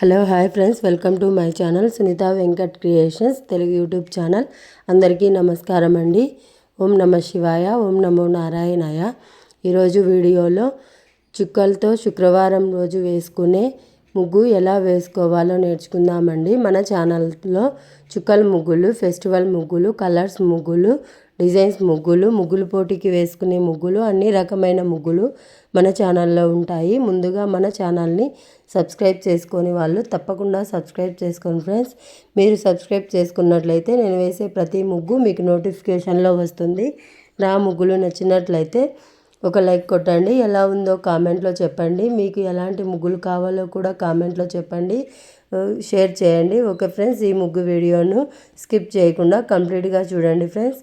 Hello hi friends. Welcome to my channel Sunitha Venkat creations Telugu YouTube channel. అందరికీ నమస్కారం అండి. ఓం నమ శివాయ ఓం నమో నారాయణాయ. ఈరోజు వీడియోలో చుక్కలతో శుక్రవారం రోజు వేసుకునే ముగ్గు ఎలా వేసుకోవాలో నేర్చుకుందామండి. మన ఛానల్లో చుక్కల ముగ్గులు ఫెస్టివల్ ముగ్గులు కలర్స్ ముగ్గులు డిజైన్స్ ముగ్గులు ముగ్గులు పోటీకి వేసుకునే ముగ్గులు అన్ని రకమైన ముగ్గులు మన ఛానల్లో ఉంటాయి. ముందుగా మన ఛానల్ని సబ్స్క్రైబ్ చేసుకొని వాళ్ళు తప్పకుండా సబ్స్క్రైబ్ చేసుకోండి ఫ్రెండ్స్. మీరు సబ్స్క్రైబ్ చేసుకున్నట్లయితే నేను వేసే ప్రతి ముగ్గు మీకు నోటిఫికేషన్లో వస్తుంది. నా ముగ్గులు నచ్చినట్లయితే ఒక లైక్ కొట్టండి. ఎలా ఉందో కామెంట్లో చెప్పండి. మీకు ఎలాంటి ముగ్గులు కావాలో కూడా కామెంట్లో చెప్పండి. షేర్ చేయండి. ఓకే ఫ్రెండ్స్ ఈ ముగ్గు వీడియోను స్కిప్ చేయకుండా కంప్లీట్గా చూడండి friends.